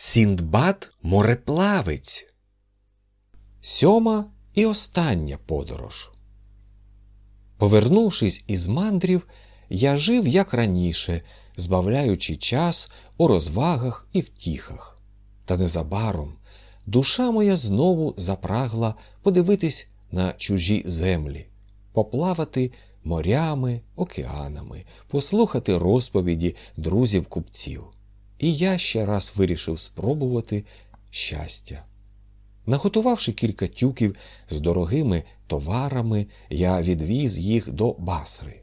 Сіндбад мореплавець. Сьома і остання подорож. Повернувшись із мандрів, я жив як раніше, збавляючи час у розвагах і втіхах. Та незабаром душа моя знову запрагла подивитись на чужі землі, поплавати морями, океанами, послухати розповіді друзів купців. І я ще раз вирішив спробувати щастя. Наготувавши кілька тюків з дорогими товарами, я відвіз їх до Басри.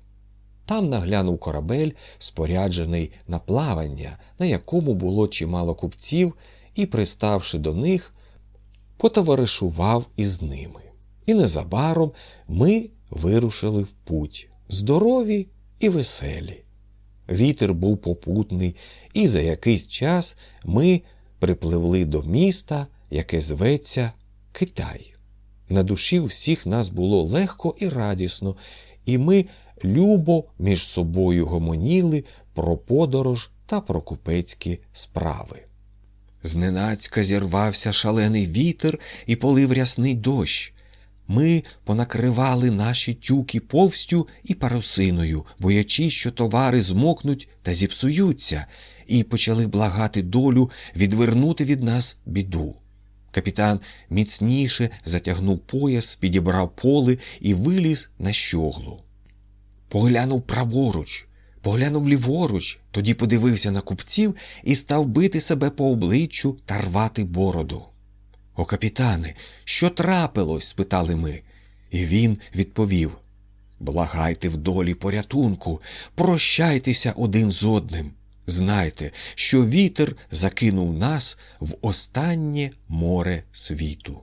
Там наглянув корабель, споряджений на плавання, на якому було чимало купців, і, приставши до них, потоваришував із ними. І незабаром ми вирушили в путь, здорові і веселі. Вітер був попутний, і за якийсь час ми припливли до міста, яке зветься Китай. На душі всіх нас було легко і радісно, і ми любо між собою гомоніли про подорож та про купецькі справи. Зненацька зірвався шалений вітер і полив рясний дощ. Ми понакривали наші тюки повстю і парусиною, боячись, що товари змокнуть та зіпсуються, і почали благати долю відвернути від нас біду. Капітан міцніше затягнув пояс, підібрав поли і виліз на щоглу. Поглянув праворуч, поглянув ліворуч, тоді подивився на купців і став бити себе по обличчю та рвати бороду. О, капітане, що трапилось? спитали ми. І він відповів Благайте в долі порятунку, прощайтеся один з одним. Знайте, що вітер закинув нас в останнє море світу.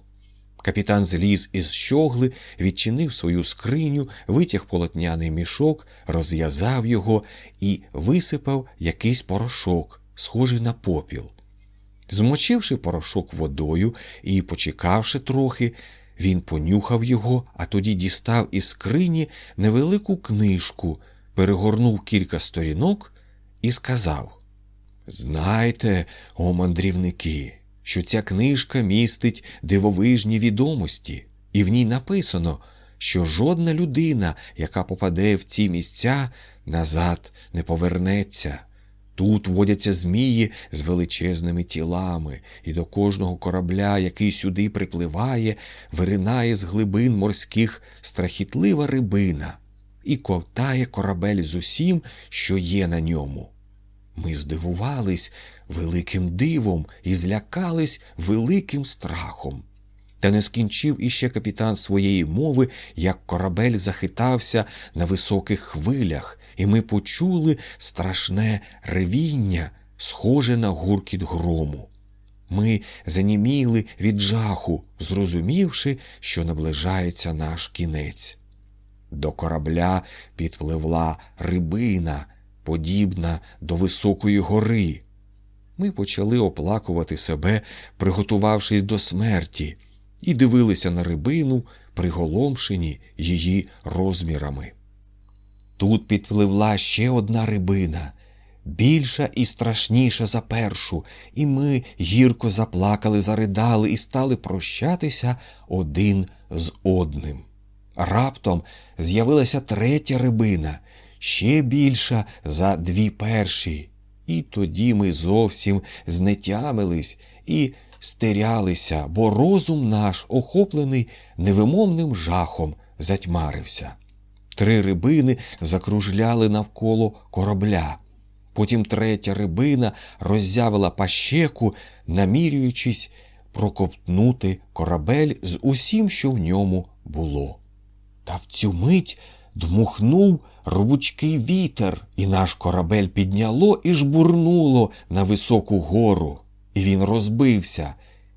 Капітан зліз із щогли, відчинив свою скриню, витяг полотняний мішок, розв'язав його і висипав якийсь порошок, схожий на попіл. Змочивши порошок водою і почекавши трохи, він понюхав його, а тоді дістав із скрині невелику книжку, перегорнув кілька сторінок і сказав: Знайте, о мандрівники, що ця книжка містить дивовижні відомості, і в ній написано, що жодна людина, яка попаде в ці місця, назад не повернеться. Тут водяться змії з величезними тілами, і до кожного корабля, який сюди припливає, виринає з глибин морських страхітлива рибина і ковтає корабель з усім, що є на ньому. Ми здивувались великим дивом і злякались великим страхом. Та не скінчив іще капітан своєї мови, як корабель захитався на високих хвилях, і ми почули страшне ревіння, схоже на гуркіт грому. Ми заніміли від жаху, зрозумівши, що наближається наш кінець. До корабля підпливла рибина, подібна до високої гори. Ми почали оплакувати себе, приготувавшись до смерті, і дивилися на рибину, приголомшені її розмірами. Тут підпливла ще одна рибина, більша і страшніша за першу, і ми гірко заплакали, заридали і стали прощатися один з одним. Раптом з'явилася третя рибина, ще більша за дві перші, і тоді ми зовсім знетямились і стерялися, бо розум наш, охоплений невимовним жахом, затьмарився. Три рибини закружляли навколо корабля. Потім третя рибина роззявила пащеку, намірюючись проковтнути корабель з усім, що в ньому було. Та в цю мить дмухнув рвучкий вітер, і наш корабель підняло і жбурнуло на високу гору, і він розбився,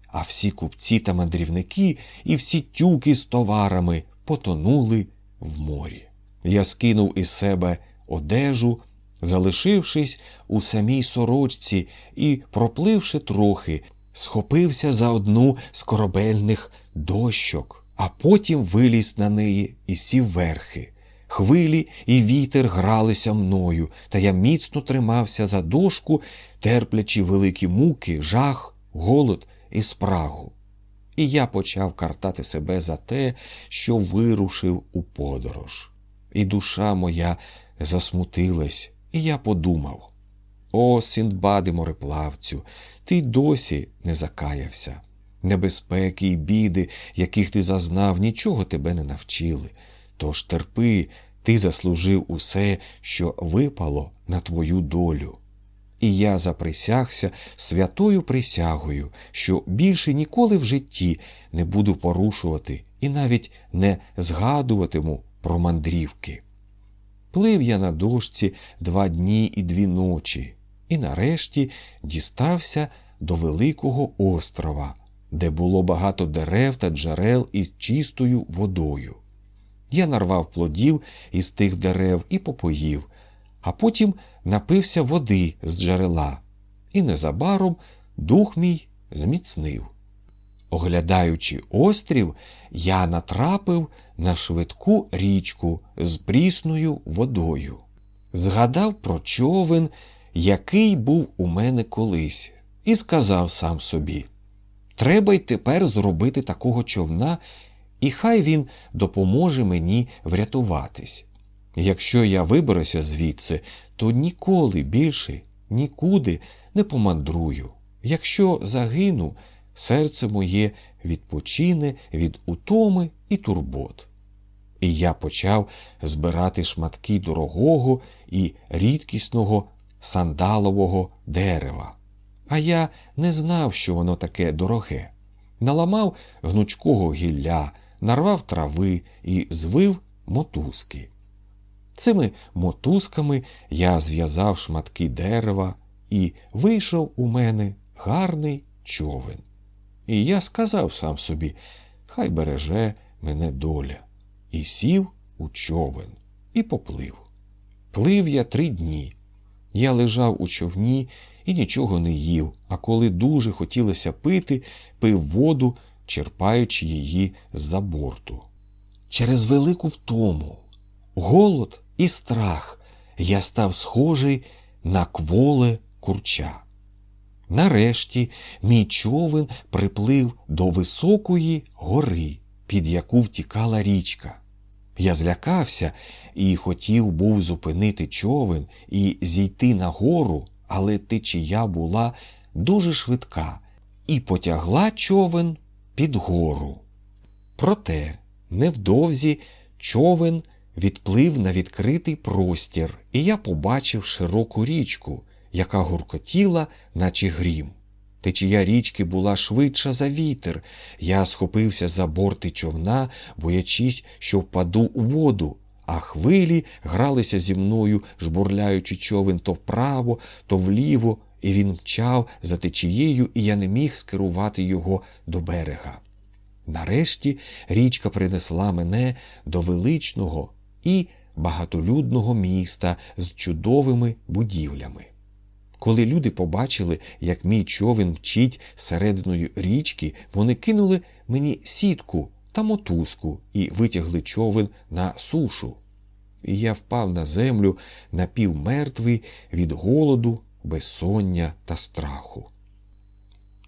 а всі купці та мандрівники і всі тюки з товарами потонули в морі. Я скинув із себе одежу, залишившись у самій сорочці і, пропливши трохи, схопився за одну з корабельних дощок, а потім виліз на неї і сів верхи. Хвилі і вітер гралися мною, та я міцно тримався за дошку, терплячи великі муки, жах, голод і спрагу. І я почав картати себе за те, що вирушив у подорож. І душа моя засмутилась, і я подумав: О, Сіндбади мореплавцю, ти досі не закаявся. Небезпеки і біди, яких ти зазнав, нічого тебе не навчили. Тож терпи, ти заслужив усе, що випало на твою долю. І я заприсягся святою присягою, що більше ніколи в житті не буду порушувати і навіть не згадуватиму про мандрівки. Плив я на дошці два дні і дві ночі, і нарешті дістався до Великого острова, де було багато дерев та джерел із чистою водою. Я нарвав плодів із тих дерев і попоїв, а потім напився води з джерела, і незабаром дух мій зміцнив. Оглядаючи острів, я натрапив на швидку річку з прісною водою. Згадав про човен, який був у мене колись, і сказав сам собі: Треба й тепер зробити такого човна, і хай він допоможе мені врятуватись. Якщо я виберуся звідси, то ніколи більше нікуди не помандрую. Якщо загину, серце моє відпочине від утоми і турбот. І я почав збирати шматки дорогого і рідкісного сандалового дерева. А я не знав, що воно таке дороге. Наламав гнучкого гілля, нарвав трави і звив мотузки. Цими мотузками я зв'язав шматки дерева і вийшов у мене гарний човен. І я сказав сам собі, хай береже мене доля, і сів у човен і поплив. Плив я три дні. Я лежав у човні і нічого не їв, а коли дуже хотілося пити, пив воду, черпаючи її з-за борту. Через велику втому, голод і страх я став схожий на кволе курча. Нарешті мій човен приплив до високої гори, під яку втікала річка. Я злякався і хотів був зупинити човен і зійти на гору, але течія була дуже швидка і потягла човен під гору. Проте невдовзі човен відплив на відкритий простір, і я побачив широку річку, яка гуркотіла, наче грім. Течія річки була швидша за вітер. Я схопився за борти човна, боячись, що впаду у воду, а хвилі гралися зі мною, жбурляючи човен то вправо, то вліво, і він мчав за течією, і я не міг скерувати його до берега. Нарешті річка принесла мене до величного і багатолюдного міста з чудовими будівлями. Коли люди побачили, як мій човен мчить серединою річки, вони кинули мені сітку та мотузку і витягли човен на сушу. І я впав на землю напівмертвий від голоду, безсоння та страху.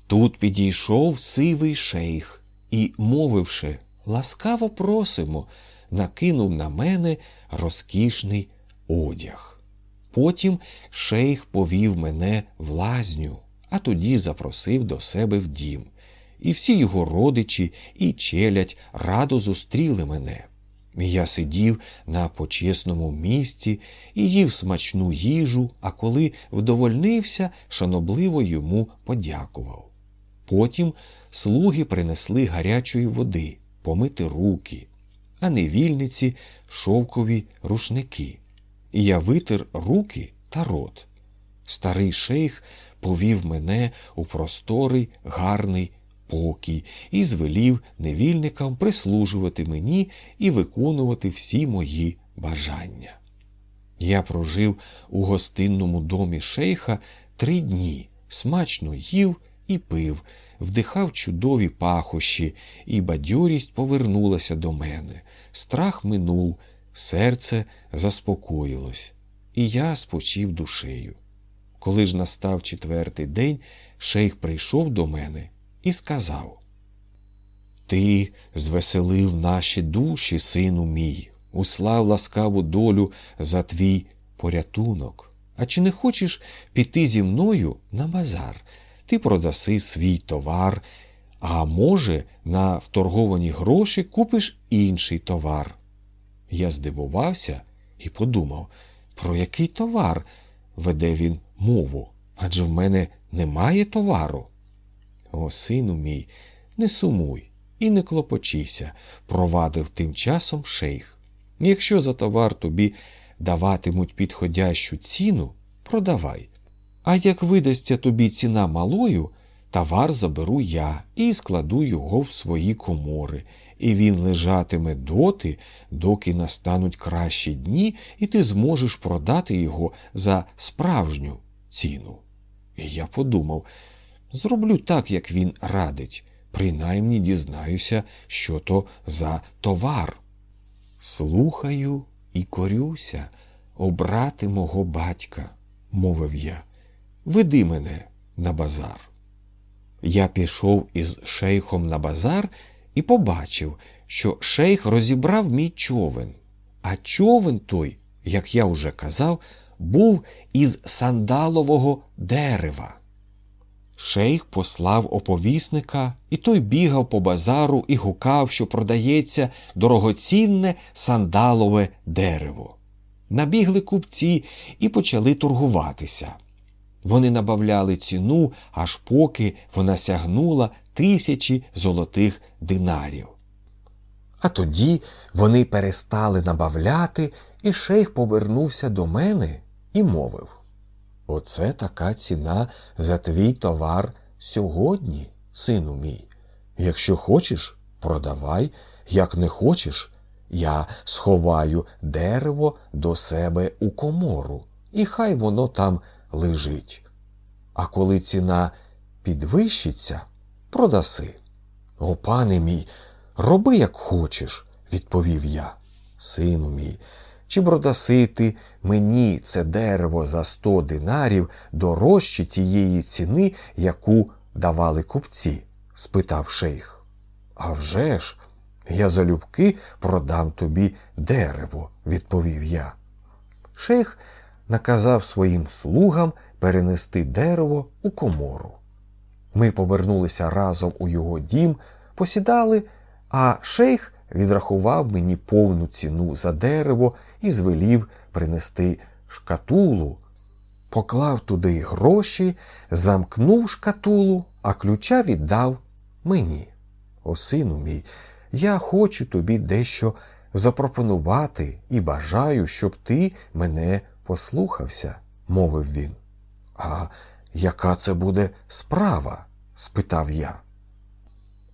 Тут підійшов сивий шейх і, мовивши, ласкаво просимо, накинув на мене розкішний одяг. Потім шейх повів мене в лазню, а тоді запросив до себе в дім. І всі його родичі і челядь радо зустріли мене. Я сидів на почесному місці і їв смачну їжу, а коли вдовольнився, шанобливо йому подякував. Потім слуги принесли гарячої води, помити руки, а невільниці шовкові рушники. І я витер руки та рот. Старий шейх повів мене у просторий гарний покій і звелів невільникам прислужувати мені і виконувати всі мої бажання. Я прожив у гостинному домі шейха три дні, смачно їв і пив, вдихав чудові пахощі, і бадьорість повернулася до мене. Страх минув, серце заспокоїлось, і я спочив душею. Коли ж настав четвертий день, шейх прийшов до мене і сказав: Ти звеселив наші душі, сину мій, услав ласкаву долю за твій порятунок. А чи не хочеш піти зі мною на базар? Ти продаси свій товар, а може, на вторговані гроші купиш інший товар. Я здивувався і подумав, про який товар веде він мову, адже в мене немає товару. О, сину мій, не сумуй і не клопочися, провадив тим часом шейх. Якщо за товар тобі даватимуть підходящу ціну, продавай. А як видасться тобі ціна малою, товар заберу я і складу його в свої комори, і він лежатиме доти, доки настануть кращі дні, і ти зможеш продати його за справжню ціну. І я подумав зроблю так, як він радить, принаймні дізнаюся, що то за товар. Слухаю і корюся, обрати мого батька, мовив я. Веди мене на базар. Я пішов із шейхом на базар і побачив, що шейх розібрав мій човен. А човен той, як я вже казав, був із сандалового дерева. Шейх послав оповісника, і той бігав по базару і гукав, що продається дорогоцінне сандалове дерево. Набігли купці і почали торгуватися. Вони набавляли ціну, аж поки вона сягнула тисячі золотих динарів. А тоді вони перестали набавляти, і шейх повернувся до мене і мовив Оце така ціна за твій товар сьогодні, сину мій. Якщо хочеш, продавай, як не хочеш, я сховаю дерево до себе у комору, і хай воно там лежить. А коли ціна підвищиться, продаси. О, пане мій, роби, як хочеш, відповів я. Сину мій, чи продасити мені це дерево за сто динарів дорожче тієї ціни, яку давали купці? спитав шейх. «А вже ж, я залюбки продам тобі дерево, відповів я. Шейх наказав своїм слугам перенести дерево у комору. Ми повернулися разом у його дім, посідали, а шейх відрахував мені повну ціну за дерево і звелів принести шкатулу, поклав туди гроші, замкнув шкатулу, а ключа віддав мені. О, сину мій, я хочу тобі дещо запропонувати і бажаю, щоб ти мене послухався, мовив він. А яка це буде справа? спитав я.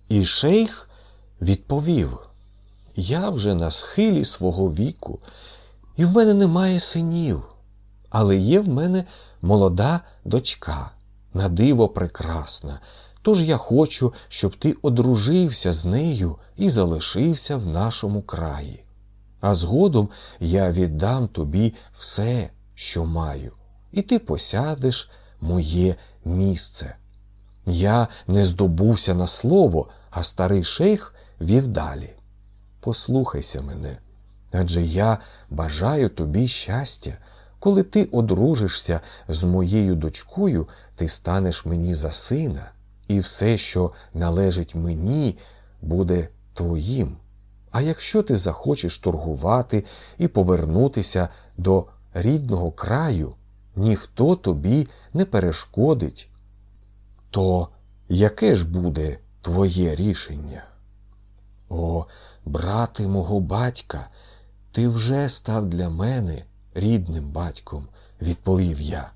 І шейх відповів Я вже на схилі свого віку, і в мене немає синів, але є в мене молода дочка, на диво прекрасна. Тож я хочу, щоб ти одружився з нею і залишився в нашому краї. А згодом я віддам тобі все, що маю, і ти посядеш моє місце. Я не здобувся на слово, а старий шейх вів далі. Послухайся мене, адже я бажаю тобі щастя. Коли ти одружишся з моєю дочкою, ти станеш мені за сина, і все, що належить мені, буде твоїм. А якщо ти захочеш торгувати і повернутися до рідного краю, ніхто тобі не перешкодить, то яке ж буде твоє рішення? О, брате мого батька, ти вже став для мене рідним батьком, відповів я.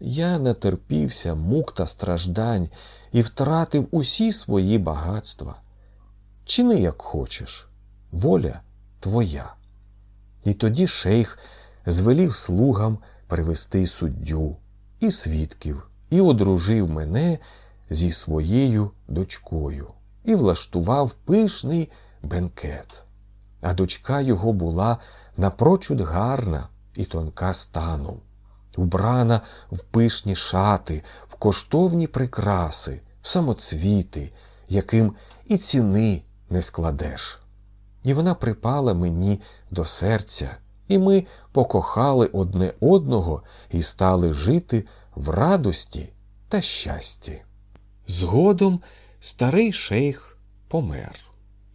Я натерпівся мук та страждань і втратив усі свої багатства. Чини, як хочеш, воля твоя. І тоді шейх звелів слугам привести суддю і свідків, і одружив мене зі своєю дочкою, і влаштував пишний бенкет. а дочка його була напрочуд гарна і тонка станом, убрана в пишні шати, в коштовні прикраси, самоцвіти, яким і ціни не складеш. І вона припала мені до серця, і ми покохали одне одного і стали жити в радості та щасті. Згодом старий шейх помер,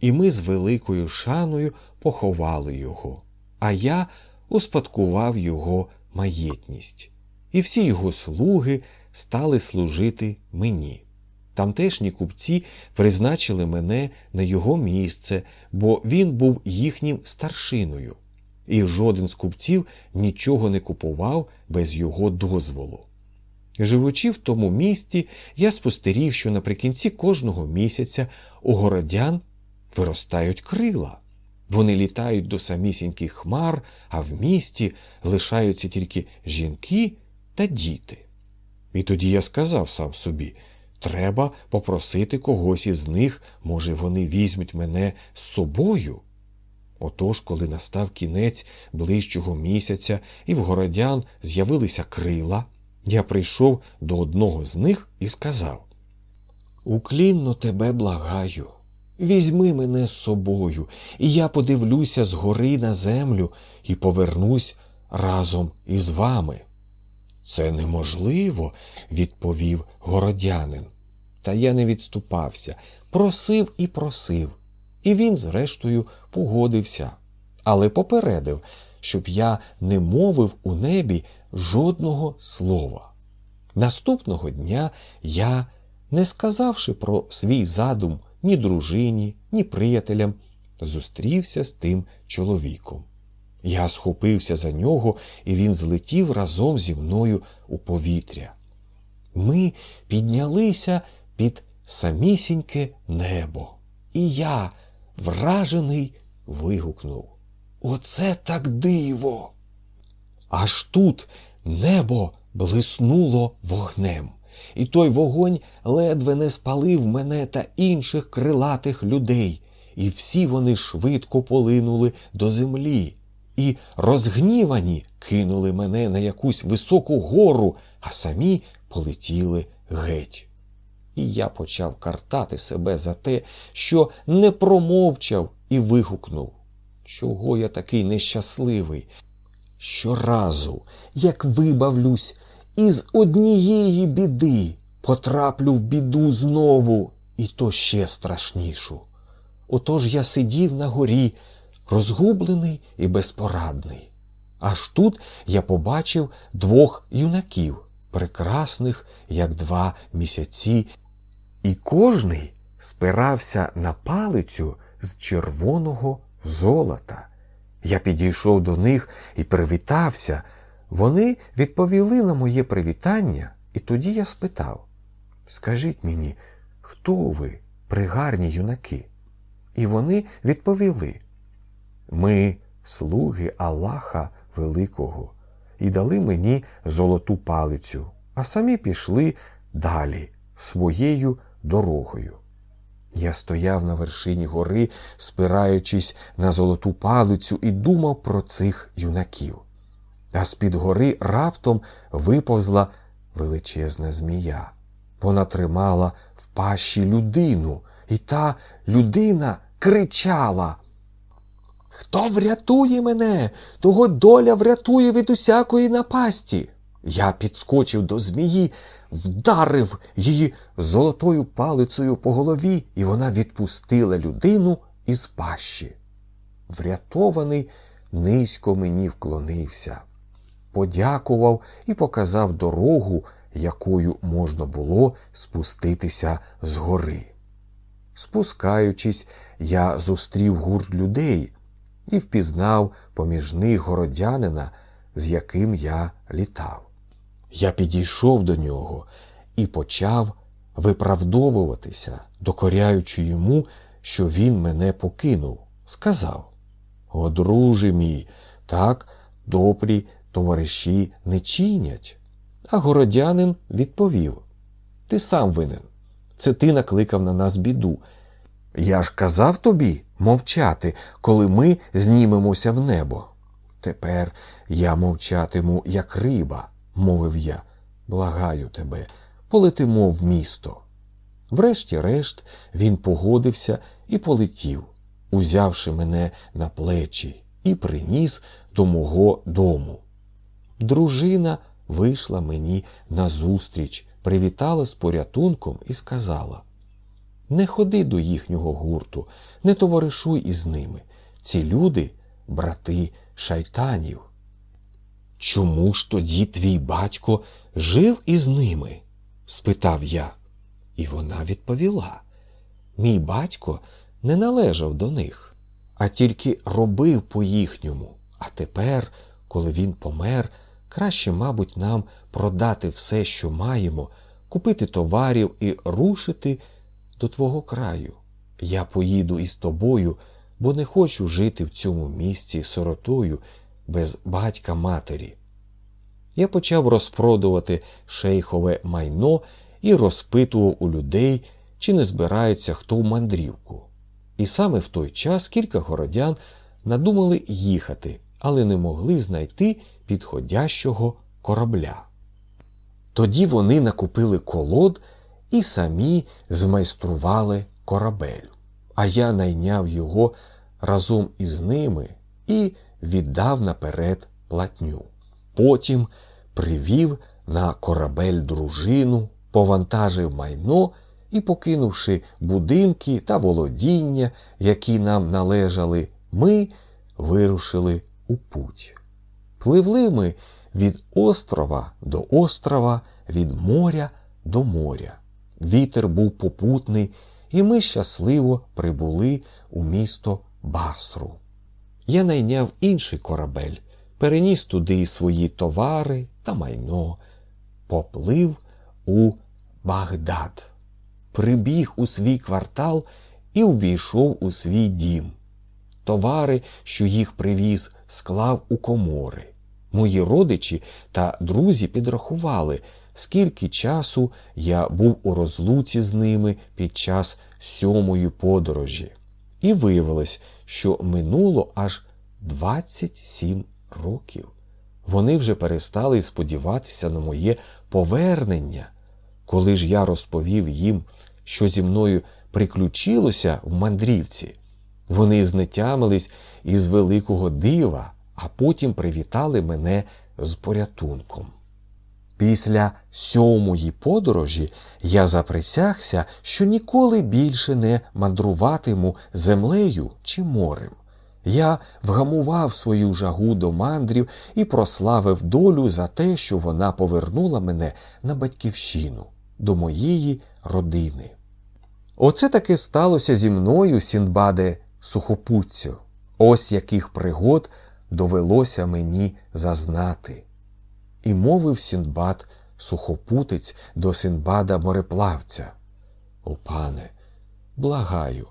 і ми з великою шаною поховали його, а я успадкував його маєтність, і всі його слуги стали служити мені. Тамтешні купці призначили мене на його місце, бо він був їхнім старшиною, і жоден з купців нічого не купував без його дозволу. Живучи в тому місті, я спостеріг, що наприкінці кожного місяця у городян виростають крила. Вони літають до самісіньких хмар, а в місті лишаються тільки жінки та діти. І тоді я сказав сам собі треба попросити когось із них, може, вони візьмуть мене з собою. Отож, коли настав кінець ближчого місяця, і в городян з'явилися крила, я прийшов до одного з них і сказав Уклінно тебе благаю. Візьми мене з собою, і я подивлюся згори на землю і повернусь разом із вами. Це неможливо, відповів городянин. Та я не відступався, просив і просив, і він, зрештою, погодився, але попередив, щоб я не мовив у небі жодного слова. Наступного дня я, не сказавши про свій задум ні дружині, ні приятелям, зустрівся з тим чоловіком. Я схопився за нього, і він злетів разом зі мною у повітря. Ми піднялися під самісіньке небо, і я, вражений, вигукнув Оце так диво! Аж тут небо блиснуло вогнем, і той вогонь ледве не спалив мене та інших крилатих людей, і всі вони швидко полинули до землі і, розгнівані, кинули мене на якусь високу гору, а самі полетіли геть. І я почав картати себе за те, що не промовчав і вигукнув. Чого я такий нещасливий? Щоразу, як вибавлюсь із однієї біди, потраплю в біду знову, і то ще страшнішу. Отож я сидів на горі, розгублений і безпорадний. Аж тут я побачив двох юнаків, прекрасних, як два місяці, і кожний спирався на палицю з червоного золота. Я підійшов до них і привітався. Вони відповіли на моє привітання, і тоді я спитав Скажіть мені, хто ви, пригарні юнаки? І вони відповіли Ми слуги Аллаха Великого, і дали мені золоту палицю, а самі пішли далі своєю дорогою. Я стояв на вершині гори, спираючись на золоту палицю, і думав про цих юнаків. А з-під гори раптом виповзла величезна змія. Вона тримала в пащі людину, і та людина кричала. Хто врятує мене, того доля врятує від усякої напасті. Я підскочив до змії, вдарив її золотою палицею по голові, і вона відпустила людину із пащі. Врятований, низько мені вклонився, подякував і показав дорогу, якою можна було спуститися з гори. Спускаючись, я зустрів гурт людей і впізнав поміж них городянина, з яким я літав. Я підійшов до нього і почав виправдовуватися, докоряючи йому, що він мене покинув. Сказав: О, друже мій, так добрі товариші не чинять. А городянин відповів: Ти сам винен. Це ти накликав на нас біду. Я ж казав тобі, мовчати, коли ми знімемося в небо. Тепер я мовчатиму, як риба, мовив я. Благаю тебе, полетимо в місто. Врешті-решт він погодився і полетів, узявши мене на плечі, і приніс до мого дому. Дружина вийшла мені назустріч, привітала з порятунком і сказала: Не ходи до їхнього гурту, не товаришуй із ними. Ці люди брати шайтанів. Чому ж тоді твій батько жив із ними? спитав я. І вона відповіла: Мій батько не належав до них, а тільки робив по їхньому. А тепер, коли він помер, краще, мабуть, нам продати все, що маємо, купити товарів і рушити до твого краю. Я поїду із тобою, бо не хочу жити в цьому місці сиротою без батька матері. Я почав розпродувати шейхове майно і розпитував у людей, чи не збирається хто в мандрівку. І саме в той час кілька городян надумали їхати, але не могли знайти підходящого корабля. Тоді вони накупили колод і самі змайстрували корабель, а я найняв його разом із ними і віддав наперед платню. Потім привів на корабель дружину, повантажив майно і, покинувши будинки та володіння, які нам належали, ми вирушили у путь. Пливли ми від острова до острова, від моря до моря. Вітер був попутний, і ми щасливо прибули у місто Басру. Я найняв інший корабель, переніс туди свої товари та майно, поплив у Багдад, прибіг у свій квартал і увійшов у свій дім. Товари, що їх привіз, склав у комори. Мої родичі та друзі підрахували, скільки часу я був у розлуці з ними під час сьомої подорожі. І виявилось, що минуло аж 27 років. Вони вже перестали сподіватися на моє повернення. Коли ж я розповів їм, що зі мною приключилося в мандрівці, вони знетямились із великого дива, а потім привітали мене з порятунком. Після сьомої подорожі я заприсягся, що ніколи більше не мандруватиму землею чи морем. Я вгамував свою жагу до мандрів і прославив долю за те, що вона повернула мене на батьківщину, до моєї родини. Оце таки сталося зі мною, Сіндбаде сухопутцю. Ось яких пригод довелося мені зазнати. І мовив Сіндбад сухопутець до Сіндбада мореплавця. О, пане, благаю,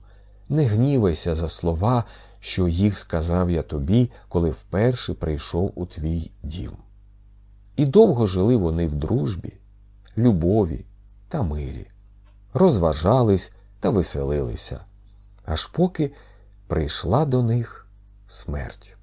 не гнівайся за слова, що їх сказав я тобі, коли вперше прийшов у твій дім. І довго жили вони в дружбі, любові та мирі, розважались та веселилися, аж поки прийшла до них смерть.